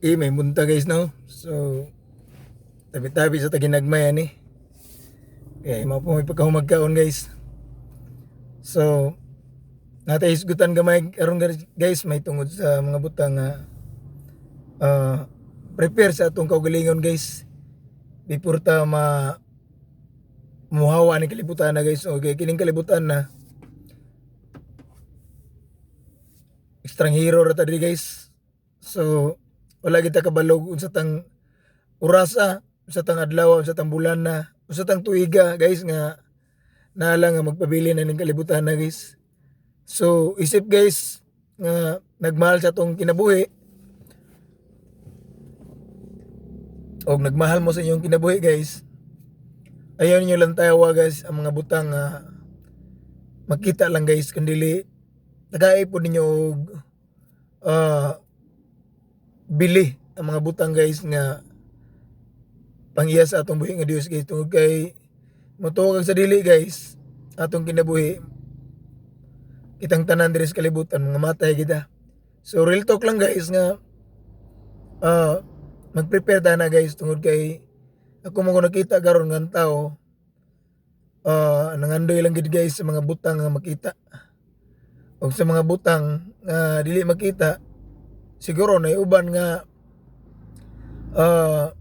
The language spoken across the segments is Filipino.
Eh, may munta guys no. So, tabi-tabi sa taginagmayan eh. Kaya mo po may pagkahumagkaon guys. So, natay isgutan gamay karon guys may tungod sa mga butang nga ah, prepare sa atong kaugalingon guys. Before ta ma muhawa ni kalibutan na guys. Okay, kining kalibutan na estranghero ra ta guys. So, wala kita kabalog unsa tang orasa, unsa tang adlaw, unsa tang bulan na, unsa tang tuiga guys nga naala nga magpabili na ning kalibutan na guys. So, isip guys nga nagmahal sa tong kinabuhi o nagmahal mo sa inyong kinabuhi guys ayaw niyo lang tawa guys ang mga butang nga makita lang guys kandili tagaipon ninyo og ah, bili ang mga butang guys nga pangiya sa atong buhi nga Dios guys. Tungod kay motuwag sa dili guys atong kinabuhi kitang tanan diri sa kalibutan mga matay kita so real talk lang guys nga ah mag-prepare ta na guys tungod kay ako mo nakita karon nga tao ah nangandoy lang gid guys sa mga butang nga makita. O sa mga butang nga dili makita siguro na uban nga ah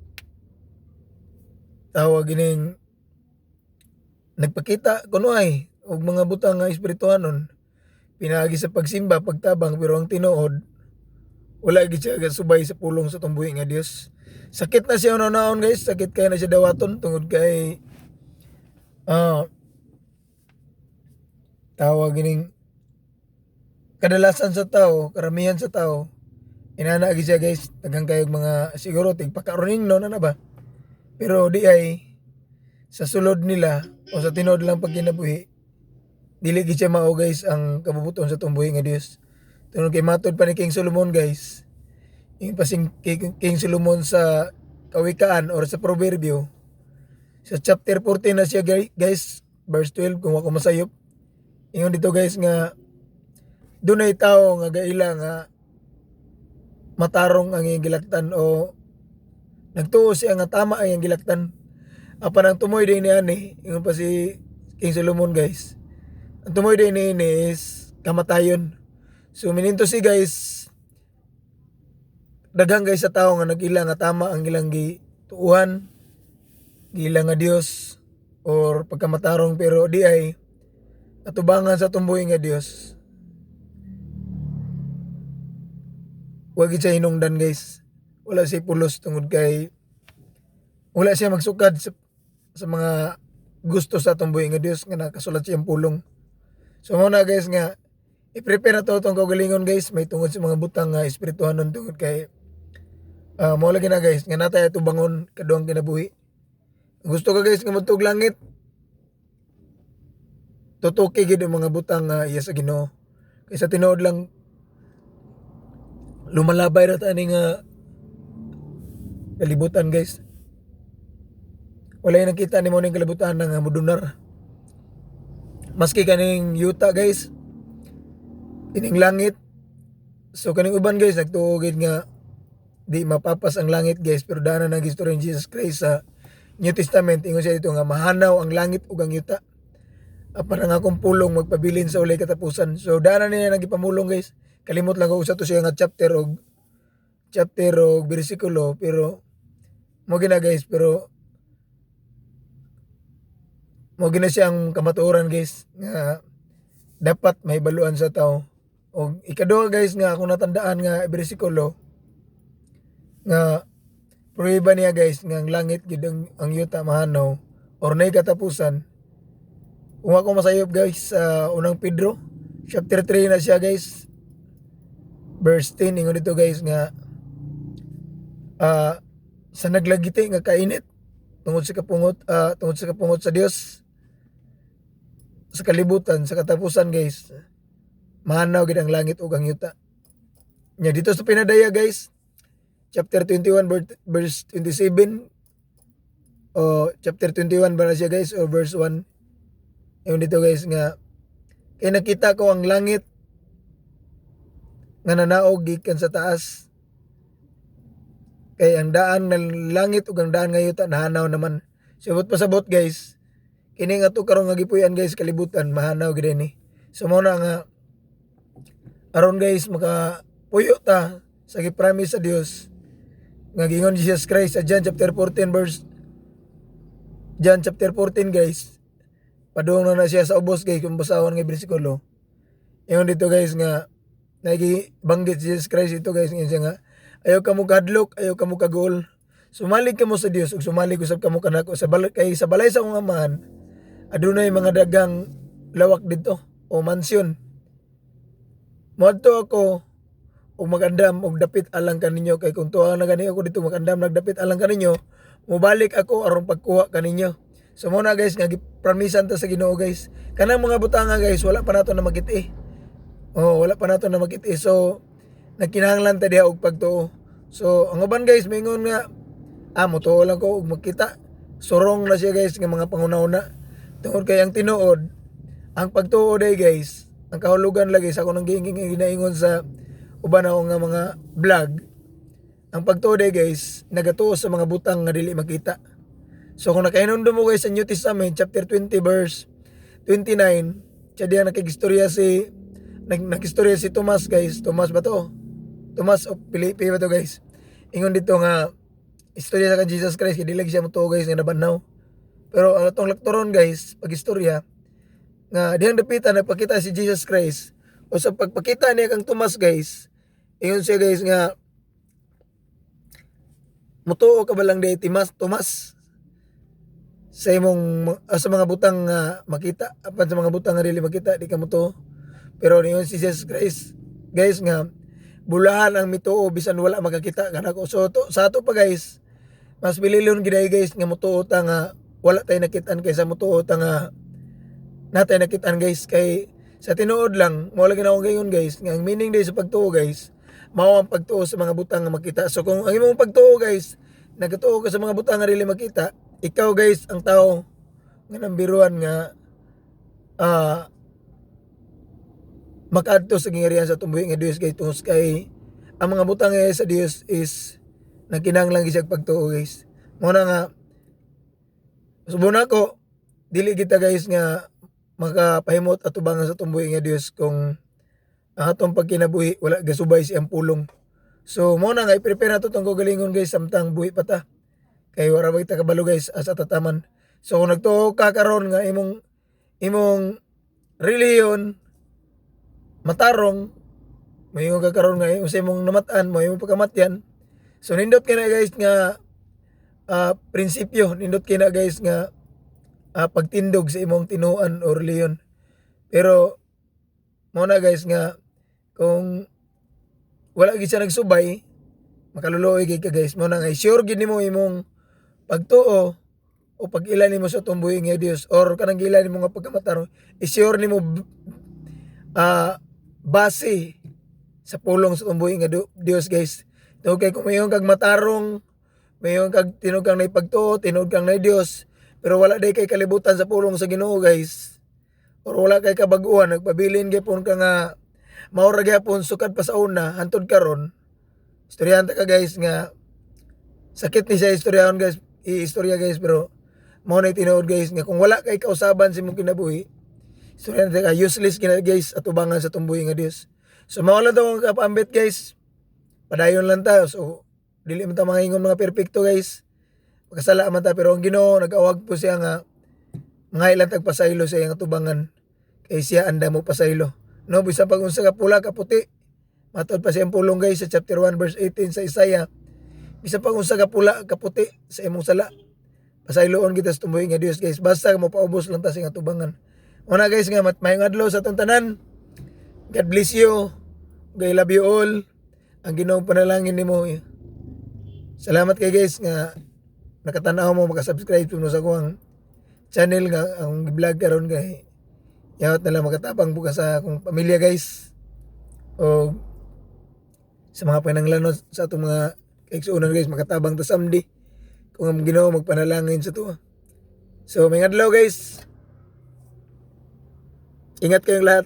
tawag gining nagpakita kuno ay og mga butang nga espirituhanon pinagi sa pagsimba pagtabang pero ang tinuod wala gid siya subay sa pulong sa tumbuhi nga Dios sakit na siya naon guys. Sakit kay na siya dawaton tungod kay ah tawag gining kadalasan sa tao karamihan sa tao inana gid siya guys. Tagang kayog mga siguro tig pakaroning no? Na ba? Pero di ay sa sulod nila o sa tinod lang pag kinabuhi dili gid siya mao guys ang kabubuton sa tumbuhi nga Dios tungod kay matod pa ni King Solomon guys. Yung pasing King Solomon sa kawikaan or sa proverbio sa chapter 14 na siya guy- guys verse 12 kung ako masayop. Ingon dito guys nga dunay tao nga gaila nga matarong ang iyang gilaktan o nagtuo siya nga tama ang iyang gilaktan. Apan ang tumoy din ni ani ingon pa si King Solomon guys. Ang tumoy din ni ini is kamatayon. So mininto si guys daghang guys sa tao nga nagila nga tama ang ilang gituuhan gila nga Dios or pagkamatarong pero di ay atubangan sa tumboy nga Dios wag gid siya hinungdan guys. Wala siya pulos tungod kay wala siya magsukad sa, sa mga gusto sa tumboy nga Dios nga nakasulat siyang pulong. So mo na guys nga i-prepare na to itong kaugalingon guys. May tungod sa mga butang nga espirituhanon tungod kay ah mo lagi na guys nga natay ato bangon kaduang kinabuhi. Gusto ka guys nga mutog langit? Tutuki gid mga butang nga iya sa Ginoo. Kaysa tinuod lang lumalabay ra ta ani nga kalibutan guys. Wala yung nakita ni mo ning kalibutan na nga mudunar. Maski kaning yuta guys. Ining langit. So kaning uban guys nagtuogid nga di mapapas ang langit guys pero dana ng istorya ni Jesus Christ sa New Testament. Ingon siya dito nga mahanaw ang langit ug ang yuta. Apan ang akong pulong magpabilin sa ulay katapusan. So dana niya nagipamulong guys kalimot lang ko usa to siya nga chapter og chapter og bersikulo pero mo gina guys pero mo gina siyang kamatuoran guys nga dapat may sa tao og ikaduha guys nga ako natandaan nga bersikulo nga prueba niya guys nga ang langit gid ang, ang yuta mahanaw or nay katapusan. Kung ako masayop guys sa unang Pedro chapter 3 na siya guys verse 10 ingon dito guys nga ah sa naglagiti nga kainit tungod sa kapungot ah, tungod sa kapungot sa Dios sa kalibutan sa katapusan guys mahanaw gid ang langit ug ang yuta. Nya dito sa pinadaya guys chapter 21 ver- verse 27 o chapter 21 ba siya guys o verse 1 yun dito guys nga kay nakita ko ang langit nga nanaog gikan sa taas Kay ang daan ng langit ug ang daan ngayon ta nahanaw naman. Subot pasabot guys. Kini nga to karon nga gipuy-an guys kalibutan mahanaw gid ni. So mo na nga aron guys maka puyo ta sa gipromise sa Dios nga gingon Jesus Christ sa John chapter 14 verse John chapter 14 guys padung na na siya sa ubos guys kung basahon nga bersikulo Ingon dito guys nga nagi banggit si Jesus Christ ito guys nga nga ayaw ka mo kadlok ayaw ka mo kagol sumalig ka mo sa Dios ug sumalig usab ka mo kanako sa balay kay sa balay sa akong amahan adunay mga dagang lawak dito o mansyon Moadto ako ug magandam og dapit alang kaninyo kay kung tuwa na gani ako dito magandam nagdapit alang kaninyo mubalik ako aron pagkuha kaninyo. So mo na guys nga gipromisan ta sa Ginoo guys. Kanang mga butanga guys wala pa nato na magiti. Oh, wala pa nato na magiti. So nagkinahanglan ta diha og pagtuo. So ang uban guys mingon nga ah motuo lang ko og magkita. Surong na siya guys nga mga pangunauna. Tungod kay ang tinuod ang pagtuo day guys ang kahulugan lagi sa akong ginaingon sa uban ako nga mga vlog ang pagtuo day guys nagatuo sa mga butang nga dili makita so kung nakainundo mo guys sa New Testament chapter 20 verse 29 siya diyan nakigistorya si nag nagistorya si Thomas guys. Thomas ba to? Thomas of Filipi ba to guys? Ingon dito nga istorya sa kan Jesus Christ kay dili siya mo guys nga nabanaw pero ang atong laktoron guys pag istorya nga diyang dapitan nagpakita si Jesus Christ. O sa pagpakita niya kang Tomas guys ingon siya guys nga mutuo ka ba lang day Timas Tomas sa imong ah, sa mga butang nga makita apan sa mga butang nga dili makita di ka mutuo pero niyon si Jesus Christ guys nga bulahan ang mituo bisan wala makakita kana ko so to, sa ato pa guys mas bililon giday guys nga mutuo ta nga wala tay nakitaan kaysa mutuo ta nga natay nakitaan guys kay sa tinuod lang mo lagi na gayon guys nga ang meaning day sa pagtuo guys mao ang pagtuo sa mga butang nga makita. So kung ang imong pagtuo guys nagatuo ka sa mga butang nga dili makita ikaw guys ang tao nga nambiruan nga ah makaadto sa gingarihan sa tumbuhi nga Dios guys tungos kay ang mga butang nga sa Dios is nagkinahanglan gyud pagtuo guys. Mo na nga subon ako dili kita guys nga makapahimot at tubangan sa tumbuhi nga Dios kung ang atong pagkinabuhi wala gasubay siyang pulong. So mo na nga i-prepare nato tong galingon guys samtang buhi pa ta. Kay wala ba kabalo guys asa tataman. So kung nagtuo ka karon nga imong imong reliyon matarong may ka karon nga imong sa imong namatan mo imong pagkamatyan. So nindot kina guys nga ah, prinsipyo nindot kina guys nga ah, pagtindog sa imong tinuan o reliyon. Pero mo na guys nga kung wala gid siya nagsubay makaluluoy gid ka guys mo na nga sure gid nimo imong pagtuo o pag ilan nimo sa tumbuhi nga Dios or kanang ilan nimo nga pagkamatarong i-sure nimo b- ah base sa pulong sa tumbuhi nga Dios guys. To kay kung mayon kag matarong mayon kag tinud kang nay pagtuo tinud kang nay Dios pero wala day kay kalibutan sa pulong sa Ginoo guys. Or wala kay kabaguhan nagpabilin gyapon ka nga maura gyapon sukad pa sa una hantod karon. Istoryahan ta ka guys nga sakit ni sa istoryahon guys i-istorya guys pero mao na tinuod guys nga kung wala kay kausaban sa imong kinabuhi istoryahan ta ka useless kina guys at ubangan sa tumbuhi nga Dios so lang to ang kapambit guys. Padayon lang ta so dili man ta mga ingon mga perpekto guys. Magkasala man ta pero ang Ginoo nag-awag po siya nga mga ilang tagpasaylo sa iyang tubangan. Kay siya anda mo pasaylo. No bisan pag unsa ka pula ka puti. Matod pa siyang pulong guys sa chapter 1 verse 18 sa Isaiah. Bisan pag unsa ka pula ka puti sa imong sala pasayloon kita sa tumbuhi nga Dios guys. Basta mo paubos lang ta sa iyang tubangan una guys nga mat mayong adlaw sa atong tanan. God bless you. I love you all. Ang Ginoo panalangin nimo salamat kay guys nga nakatanaw mo makasubscribe mo sa kuang channel nga ang vlog karon kay yawat na lang makatapang buka sa akong pamilya guys. O sa mga pananglanod sa atong mga kaigsuonan guys makatabang ta someday kung ang Ginoo magpanalangin sa tuwa. So may adlaw guys ingat kayong lahat